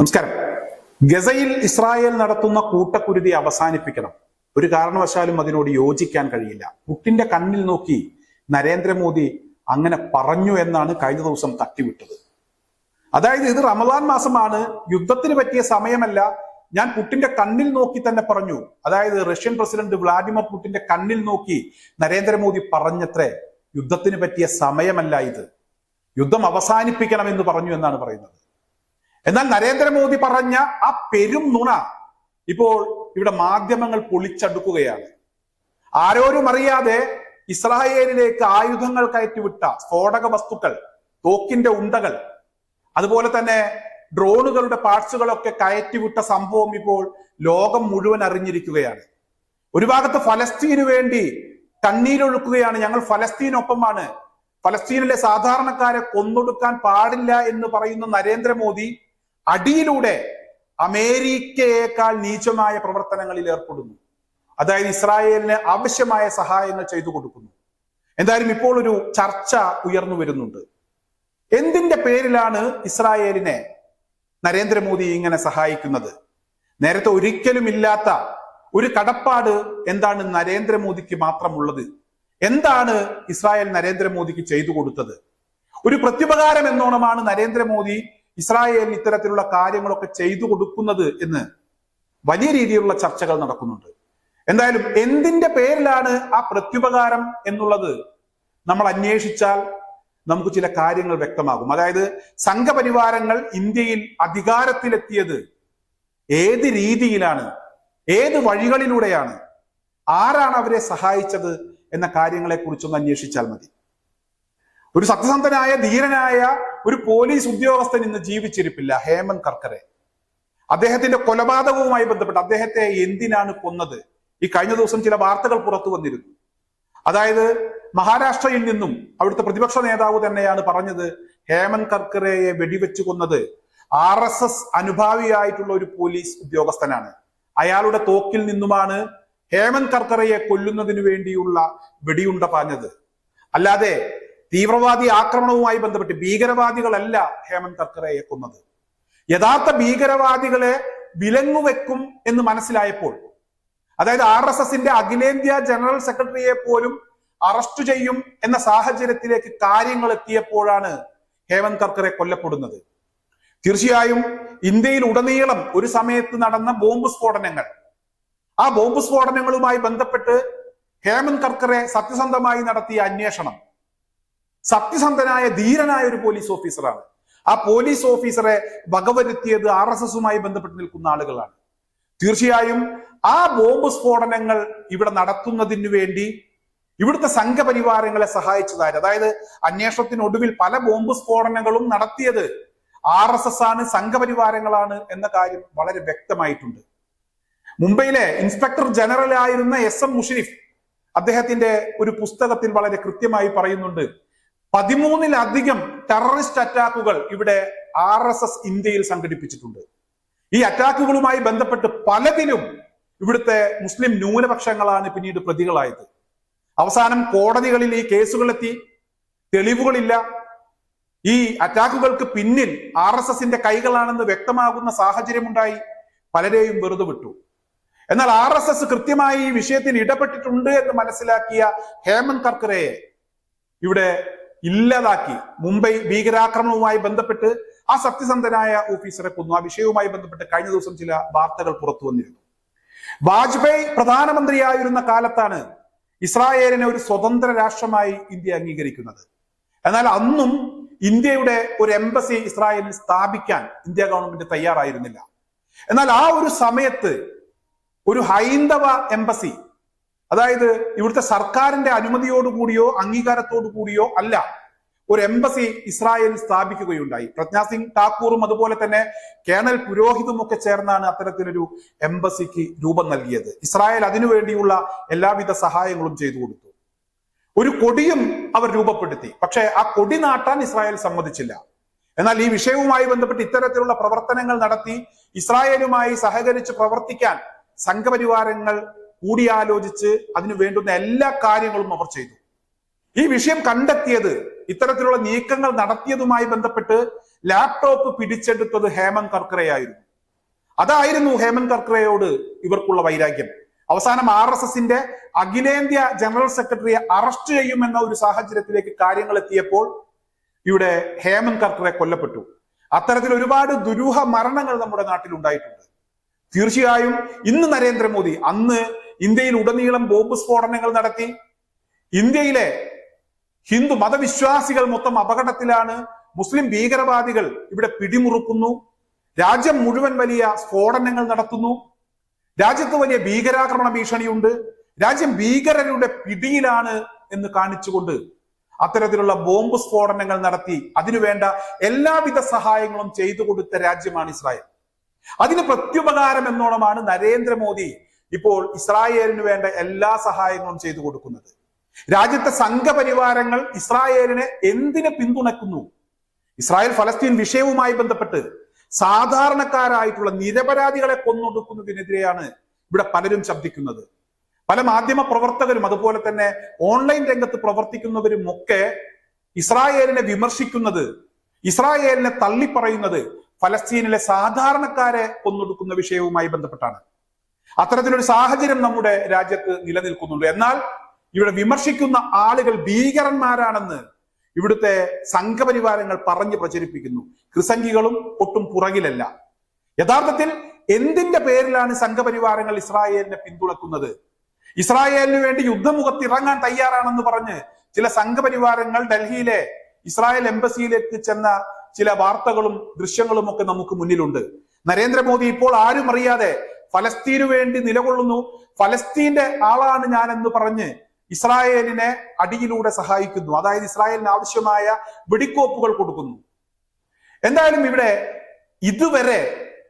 നമസ്കാരം. ഗസയിൽ ഇസ്രായേൽ നടത്തുന്ന കൂട്ടക്കുരുതി അവസാനിപ്പിക്കണം. ഒരു കാരണവശാലും അതിനോട് യോജിക്കാൻ കഴിയില്ല. പുട്ടിന്റെ കണ്ണിൽ നോക്കി നരേന്ദ്രമോദി അങ്ങനെ പറഞ്ഞു എന്നാണ് കഴിഞ്ഞ ദിവസം തട്ടിവിട്ടത്. അതായത് ഇത് റമദാൻ മാസമാണ്. യുദ്ധത്തിന് പറ്റിയ സമയമല്ല. ഞാൻ പുട്ടിന്റെ കണ്ണിൽ നോക്കി തന്നെ പറഞ്ഞു. അതായത് റഷ്യൻ പ്രസിഡന്റ് വ്ളാഡിമിർ പുട്ടിന്റെ കണ്ണിൽ നോക്കി നരേന്ദ്രമോദി പറഞ്ഞത്രേ യുദ്ധത്തിന് പറ്റിയ സമയമല്ല ഇത്. യുദ്ധം അവസാനിപ്പിക്കണം എന്ന് പറഞ്ഞു എന്നാണ് പറയുന്നത്. എന്നാൽ നരേന്ദ്രമോദി പറഞ്ഞ ആ പെരും നുണ ഇപ്പോൾ ഇവിടെ മാധ്യമങ്ങൾ പൊളിച്ചടുക്കുകയാണ്. ആരോരും അറിയാതെ ഇസ്രായേലിലേക്ക് ആയുധങ്ങൾ കയറ്റിവിട്ട സ്ഫോടക വസ്തുക്കൾ തോക്കിന്റെ ഉണ്ടകൾ അതുപോലെ തന്നെ ഡ്രോണുകളുടെ പാർട്സുകളൊക്കെ കയറ്റിവിട്ട സംഭവം ഇപ്പോൾ ലോകം മുഴുവൻ അറിഞ്ഞിരിക്കുകയാണ്. ഒരു ഭാഗത്ത് ഫലസ്തീനു വേണ്ടി കണ്ണീരൊഴുക്കുകയാണ്. ഞങ്ങൾ ഫലസ്തീനൊപ്പമാണ്. ഫലസ്തീനിലെ സാധാരണക്കാരെ കൊന്നൊടുക്കാൻ പാടില്ല എന്ന് പറയുന്ന നരേന്ദ്രമോദി അടിയിലൂടെ അമേരിക്കയേക്കാൾ നീചമായ പ്രവർത്തനങ്ങളിൽ ഏർപ്പെടുന്നു. അതായത് ഇസ്രായേലിന് ആവശ്യമായ സഹായങ്ങൾ ചെയ്തു കൊടുക്കുന്നു. എന്തായാലും ഇപ്പോൾ ഒരു ചർച്ച ഉയർന്നു വരുന്നുണ്ട്. എന്തിന്റെ പേരിലാണ് ഇസ്രായേലിനെ നരേന്ദ്രമോദി ഇങ്ങനെ സഹായിക്കുന്നത്? നേരത്തെ ഒരിക്കലും ഇല്ലാത്ത ഒരു കടപ്പാട് എന്താണ് നരേന്ദ്രമോദിക്ക് മാത്രമുള്ളത്? എന്താണ് ഇസ്രായേൽ നരേന്ദ്രമോദിക്ക് ചെയ്തു കൊടുത്തത്? ഒരു പ്രത്യുപകാരം എന്നോണമാണ് നരേന്ദ്രമോദി ഇസ്രായേലിന് ഇത്തരത്തിലുള്ള കാര്യങ്ങളൊക്കെ ചെയ്തു കൊടുക്കുന്നത് എന്ന് വലിയ രീതിയിലുള്ള ചർച്ചകൾ നടക്കുന്നുണ്ട്. എന്തായാലും എന്തിന്റെ പേരിലാണ് ആ പ്രത്യുപകാരം എന്നുള്ളത് നമ്മൾ അന്വേഷിച്ചാൽ നമുക്ക് ചില കാര്യങ്ങൾ വ്യക്തമാകും. അതായത് സംഘപരിവാരങ്ങൾ ഇന്ത്യയിൽ അധികാരത്തിലെത്തിയത് ഏത് രീതിയിലാണ് ഏത് വഴികളിലൂടെയാണ് ആരാണ് അവരെ സഹായിച്ചത് എന്ന കാര്യങ്ങളെ കുറിച്ചൊന്ന് അന്വേഷിച്ചാൽ മതി. ഒരു സത്യസന്ധനായ ധീരനായ ഒരു പോലീസ് ഉദ്യോഗസ്ഥൻ ഇന്ന് ജീവിച്ചിരിപ്പില്ല ഹേമന്ത് കർക്കറെ അദ്ദേഹത്തിന്റെ കൊലപാതകവുമായി ബന്ധപ്പെട്ട് അദ്ദേഹത്തെ എന്തിനാണ് കൊന്നത്? ഈ കഴിഞ്ഞ ദിവസം ചില വാർത്തകൾ പുറത്തു വന്നിരുന്നു. അതായത് മഹാരാഷ്ട്രയിൽ നിന്നും അവിടുത്തെ പ്രതിപക്ഷ നേതാവ് തന്നെയാണ് പറഞ്ഞത് ഹേമന്ത് കർക്കറയെ വെടിവെച്ചു കൊന്നത് ആർ എസ് എസ് അനുഭാവിയായിട്ടുള്ള ഒരു പോലീസ് ഉദ്യോഗസ്ഥനാണ്. അയാളുടെ തോക്കിൽ നിന്നുമാണ് ഹേമന്ത് കർക്കറയെ കൊല്ലുന്നതിന് വേണ്ടിയുള്ള വെടിയുണ്ട പാഞ്ഞത്. അല്ലാതെ തീവ്രവാദി ആക്രമണവുമായി ബന്ധപ്പെട്ട് ഭീകരവാദികളല്ല ഹേമന്ത് കർക്കറയെ കൊന്നത് യഥാർത്ഥ ഭീകരവാദികളെ വിലങ്ങുവെക്കും എന്ന് മനസ്സിലായപ്പോൾ അതായത് ആർ എസ് എസിന്റെ അഖിലേന്ത്യാ ജനറൽ സെക്രട്ടറിയെ പോലും അറസ്റ്റ് ചെയ്യും എന്ന സാഹചര്യത്തിലേക്ക് കാര്യങ്ങൾ എത്തിയപ്പോഴാണ് ഹേമന്ത് കർക്കറെ കൊല്ലപ്പെടുന്നത്. തീർച്ചയായും ഇന്ത്യയിൽ ഉടനീളം ഒരു സമയത്ത് നടന്ന ബോംബ് സ്ഫോടനങ്ങൾ ആ ബോംബ് സ്ഫോടനങ്ങളുമായി ബന്ധപ്പെട്ട് ഹേമന്ത് കർക്കറെ സത്യസന്ധമായി നടത്തിയ അന്വേഷണം സത്യസന്ധനായ ധീരനായ ഒരു പോലീസ് ഓഫീസറാണ് ആ പോലീസ് ഓഫീസറെ വകവരുത്തിയത് ആർ എസ് എസുമായി ബന്ധപ്പെട്ട് നിൽക്കുന്ന ആളുകളാണ്. തീർച്ചയായും ആ ബോംബ് സ്ഫോടനങ്ങൾ ഇവിടെ നടത്തുന്നതിന് വേണ്ടി ഇവിടുത്തെ സംഘപരിവാരങ്ങളെ സഹായിച്ചതായി അതായത് അന്വേഷണത്തിനൊടുവിൽ പല ബോംബ് സ്ഫോടനങ്ങളും നടത്തിയത് ആർ എസ് എസ് ആണ് സംഘപരിവാരങ്ങളാണ് എന്ന കാര്യം വളരെ വ്യക്തമായിട്ടുണ്ട്. മുംബൈയിലെ ഇൻസ്പെക്ടർ ജനറൽ ആയിരുന്ന എസ് എം മുഷരിഫ് അദ്ദേഹത്തിന്റെ ഒരു പുസ്തകത്തിൽ വളരെ കൃത്യമായി പറയുന്നുണ്ട്. പതിമൂന്നിലധികം ടെററിസ്റ്റ് അറ്റാക്കുകൾ ഇവിടെ ആർ എസ് എസ് ഇന്ത്യയിൽ സംഘടിപ്പിച്ചിട്ടുണ്ട്. ഈ അറ്റാക്കുകളുമായി ബന്ധപ്പെട്ട് പലതിലും ഇവിടുത്തെ മുസ്ലിം ന്യൂനപക്ഷങ്ങളാണ് പിന്നീട് പ്രതികളായത്. അവസാനം കോടതികളിൽ ഈ കേസുകളെത്തി. തെളിവുകളില്ല. ഈ അറ്റാക്കുകൾക്ക് പിന്നിൽ ആർ എസ് എസിന്റെ കൈകളാണെന്ന് വ്യക്തമാകുന്ന സാഹചര്യമുണ്ടായി. പലരെയും വെറുതെ വിട്ടു. എന്നാൽ ആർ എസ് എസ് കൃത്യമായി ഈ വിഷയത്തിൽ ഇടപെട്ടിട്ടുണ്ട് എന്ന് മനസ്സിലാക്കിയ ഹേമന്ത് കർക്കറയെ ഇവിടെ ഇല്ലാതാക്കി. മുംബൈ ഭീകരാക്രമണവുമായി ബന്ധപ്പെട്ട് ആ സത്യസന്ധനായ ഓഫീസറെ കൊന്നു. ആ വിഷയവുമായി ബന്ധപ്പെട്ട് കഴിഞ്ഞ ദിവസം ചില വാർത്തകൾ പുറത്തു വന്നിരുന്നു. വാജ്പേയി പ്രധാനമന്ത്രിയായിരുന്ന കാലത്താണ് ഇസ്രായേലിനെ ഒരു സ്വതന്ത്ര രാഷ്ട്രമായി ഇന്ത്യ അംഗീകരിക്കുന്നത്. എന്നാൽ അന്നും ഇന്ത്യയുടെ ഒരു എംബസി ഇസ്രായേലിൽ സ്ഥാപിക്കാൻ ഇന്ത്യ ഗവൺമെന്റ് തയ്യാറായിരുന്നില്ല. എന്നാൽ ആ ഒരു സമയത്ത് ഒരു ഹൈന്ദവ എംബസി അതായത് ഇവിടുത്തെ സർക്കാരിന്റെ അനുമതിയോടുകൂടിയോ അംഗീകാരത്തോടു കൂടിയോ അല്ല. ഒരു എംബസി ഇസ്രായേലിൽ സ്ഥാപിക്കുകയുണ്ടായി. പ്രജ്ഞാ സിംഗ് ഠാക്കൂറും അതുപോലെ തന്നെ കേണൽ പുരോഹിതും ഒക്കെ ചേർന്നാണ് അത്തരത്തിലൊരു എംബസിക്ക് രൂപം നൽകിയത്. ഇസ്രായേൽ അതിനുവേണ്ടിയുള്ള എല്ലാവിധ സഹായങ്ങളും ചെയ്തു കൊടുത്തു. ഒരു കൊടിയും അവർ രൂപപ്പെടുത്തി. പക്ഷേ ആ കൊടി നാട്ടാൻ ഇസ്രായേൽ സമ്മതിച്ചില്ല. എന്നാൽ ഈ വിഷയവുമായി ബന്ധപ്പെട്ട് ഇത്തരത്തിലുള്ള പ്രവർത്തനങ്ങൾ നടത്തി ഇസ്രായേലുമായി സഹകരിച്ച് പ്രവർത്തിക്കാൻ സംഘപരിവാരങ്ങൾ കൂടിയാലോചിച്ച് അതിനു വേണ്ടുന്ന എല്ലാ കാര്യങ്ങളും അവർ ചെയ്തു. ഈ വിഷയം കണ്ടെത്തിയത് ഇത്തരത്തിലുള്ള നീക്കങ്ങൾ നടത്തിയതുമായി ബന്ധപ്പെട്ട് ലാപ്ടോപ്പ് പിടിച്ചെടുത്തത് ഹേമന്ത് കർക്കറെയായിരുന്നു അതായിരുന്നു ഹേമന്ത് കർക്കറയോട് ഇവർക്കുള്ള വൈരാഗ്യം. അവസാനം ആർ എസ് എസിന്റെ അഖിലേന്ത്യാ ജനറൽ സെക്രട്ടറിയെ അറസ്റ്റ് ചെയ്യുമെന്ന ഒരു സാഹചര്യത്തിലേക്ക് കാര്യങ്ങൾ എത്തിയപ്പോൾ ഇവിടെ ഹേമന്ത് കർക്കറെ കൊല്ലപ്പെട്ടു. അത്തരത്തിൽ ഒരുപാട് ദുരൂഹ മരണങ്ങൾ നമ്മുടെ നാട്ടിൽ ഉണ്ടായിട്ടുണ്ട് തീർച്ചയായും ഇന്ന് നരേന്ദ്രമോദി അന്ന് ഇന്ത്യയിൽ ഉടനീളം ബോംബ് സ്ഫോടനങ്ങൾ നടത്തി. ഇന്ത്യയിലെ ഹിന്ദു മതവിശ്വാസികൾ മൊത്തം അപകടത്തിലാണ്. മുസ്ലിം ഭീകരവാദികൾ ഇവിടെ പിടിമുറുക്കുന്നു. രാജ്യം മുഴുവൻ വലിയ സ്ഫോടനങ്ങൾ നടത്തുന്നു. രാജ്യത്ത് വലിയ ഭീകരാക്രമണ ഭീഷണിയുണ്ട്. രാജ്യം ഭീകരരുടെ പിടിയിലാണ് എന്ന് കാണിച്ചുകൊണ്ട് അത്തരത്തിലുള്ള ബോംബ് സ്ഫോടനങ്ങൾ നടത്തി. അതിനുവേണ്ട എല്ലാവിധ സഹായങ്ങളും ചെയ്തു കൊടുത്ത രാജ്യമാണ് ഇസ്രായേൽ. അതിന് പ്രത്യുപകാരം എന്നോണമാണ് നരേന്ദ്രമോദി ഇപ്പോൾ ഇസ്രായേലിന് വേണ്ട എല്ലാ സഹായങ്ങളും ചെയ്തു കൊടുക്കുന്നത്. രാജ്യത്തെ സംഘപരിവാരങ്ങൾ ഇസ്രായേലിനെ എന്തിനെ പിന്തുണക്കുന്നു ഇസ്രായേൽ ഫലസ്തീൻ വിഷയവുമായി ബന്ധപ്പെട്ട് സാധാരണക്കാരായിട്ടുള്ള നിരപരാധികളെ കൊന്നൊടുക്കുന്നതിനെതിരെയാണ് ഇവിടെ പലരും ശബ്ദിക്കുന്നത്. പല മാധ്യമ പ്രവർത്തകരും അതുപോലെ തന്നെ ഓൺലൈൻ രംഗത്ത് പ്രവർത്തിക്കുന്നവരും ഒക്കെ ഇസ്രായേലിനെ വിമർശിക്കുന്നത് ഇസ്രായേലിനെ തള്ളിപ്പറയുന്നത് ഫലസ്തീനിലെ സാധാരണക്കാരെ കൊന്നൊടുക്കുന്ന വിഷയവുമായി ബന്ധപ്പെട്ടാണ്. അത്തരത്തിലൊരു സാഹചര്യം നമ്മുടെ രാജ്യത്ത് നിലനിൽക്കുന്നുള്ളൂ എന്നാൽ ഇവിടെ വിമർശിക്കുന്ന ആളുകൾ ഭീകരന്മാരാണെന്ന് ഇവിടുത്തെ സംഘപരിവാരങ്ങൾ പറഞ്ഞു പ്രചരിപ്പിക്കുന്നു. ക്രിസംഗികളും ഒട്ടും പുറകിലല്ല. യഥാർത്ഥത്തിൽ എന്തിന്റെ പേരിലാണ് സംഘപരിവാരങ്ങൾ ഇസ്രായേലിനെ പിന്തുണക്കുന്നത്? ഇസ്രായേലിന് വേണ്ടി യുദ്ധമുഖത്ത് ഇറങ്ങാൻ തയ്യാറാണെന്ന് പറഞ്ഞ് ചില സംഘപരിവാരങ്ങൾ ഡൽഹിയിലെ ഇസ്രായേൽ എംബസിയിലേക്ക് ചെന്ന ചില വാർത്തകളും ദൃശ്യങ്ങളും ഒക്കെ നമുക്ക് മുന്നിലുണ്ട്. നരേന്ദ്രമോദി ഇപ്പോൾ ആരും അറിയാതെ ഫലസ്തീനു വേണ്ടി നിലകൊള്ളുന്നു. ഫലസ്തീന്റെ ആളാണ് ഞാൻ എന്ന് പറഞ്ഞ് ഇസ്രായേലിനെ അടിയിലൂടെ സഹായിക്കുന്നു. അതായത് ഇസ്രായേലിന് ആവശ്യമായ വെടിക്കോപ്പുകൾ കൊടുക്കുന്നു. എന്തായാലും ഇവിടെ ഇതുവരെ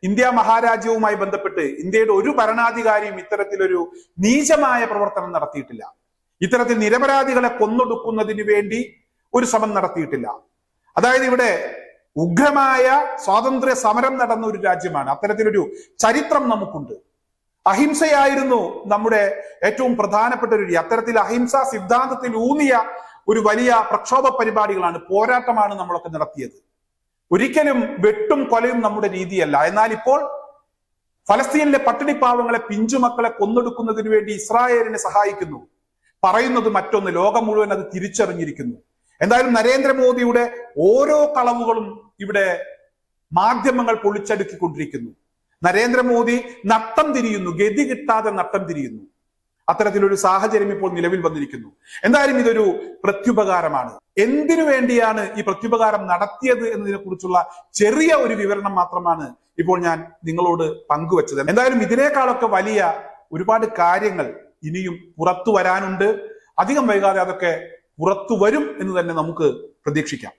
ഇന്ത്യ മഹാരാജ്യവുമായി ബന്ധപ്പെട്ട് ഇന്ത്യയുടെ ഒരു ഭരണാധികാരിയും ഇത്തരത്തിലൊരു നീചമായ പ്രവർത്തനം നടത്തിയിട്ടില്ല. ഇത്തരത്തിൽ നിരപരാധികളെ കൊന്നൊടുക്കുന്നതിന് വേണ്ടി ഒരു ശ്രമം നടത്തിയിട്ടില്ല. അതായത് ഇവിടെ ഉഗ്രമായ സ്വാതന്ത്ര്യ സമരം നടന്ന ഒരു രാജ്യമാണ്. അത്തരത്തിലൊരു ചരിത്രം നമുക്കുണ്ട്. അഹിംസയായിരുന്നു നമ്മുടെ ഏറ്റവും പ്രധാനപ്പെട്ട ഒരു രീതി. അത്തരത്തിൽ അഹിംസ സിദ്ധാന്തത്തിൽ ഊന്നിയ ഒരു വലിയ പ്രക്ഷോഭ പരിപാടികളാണ് പോരാട്ടമാണ് നമ്മളൊക്കെ നടത്തിയത്. ഒരിക്കലും വെട്ടും കൊലയും നമ്മുടെ രീതിയല്ല. എന്നാൽ ഇപ്പോൾ ഫലസ്തീനിലെ പട്ടിണിപ്പാവങ്ങളെ പിഞ്ചുമക്കളെ കൊന്നൊടുക്കുന്നതിന് വേണ്ടി ഇസ്രായേലിനെ സഹായിക്കുന്നു. പറയുന്നത് മറ്റൊന്ന്. ലോകം മുഴുവൻ അത് തിരിച്ചറിഞ്ഞിരിക്കുന്നു. എന്തായാലും നരേന്ദ്രമോദിയുടെ ഓരോ കളവുകളും ഇവിടെ മാധ്യമങ്ങൾ പൊളിച്ചടുക്കിക്കൊണ്ടിരിക്കുന്നു. നരേന്ദ്രമോദി നട്ടം തിരിയുന്നു ഗതി കിട്ടാതെ നട്ടം തിരിയുന്നു. അത്തരത്തിലൊരു സാഹചര്യം ഇപ്പോൾ നിലവിൽ വന്നിരിക്കുന്നു. എന്തായാലും ഇതൊരു പ്രത്യുപകാരമാണ്. എന്തിനു വേണ്ടിയാണ് ഈ പ്രത്യുപകാരം നടത്തിയത് എന്നതിനെ കുറിച്ചുള്ള ചെറിയ ഒരു വിവരണം മാത്രമാണ് ഇപ്പോൾ ഞാൻ നിങ്ങളോട് പങ്കുവച്ചത്. എന്തായാലും ഇതിനേക്കാളൊക്കെ വലിയ ഒരുപാട് കാര്യങ്ങൾ ഇനിയും പുറത്തു വരാനുണ്ട്. അധികം വൈകാതെ അതൊക്കെ പുറത്തു വരും എന്ന് തന്നെ നമുക്ക് പ്രതീക്ഷിക്കാം.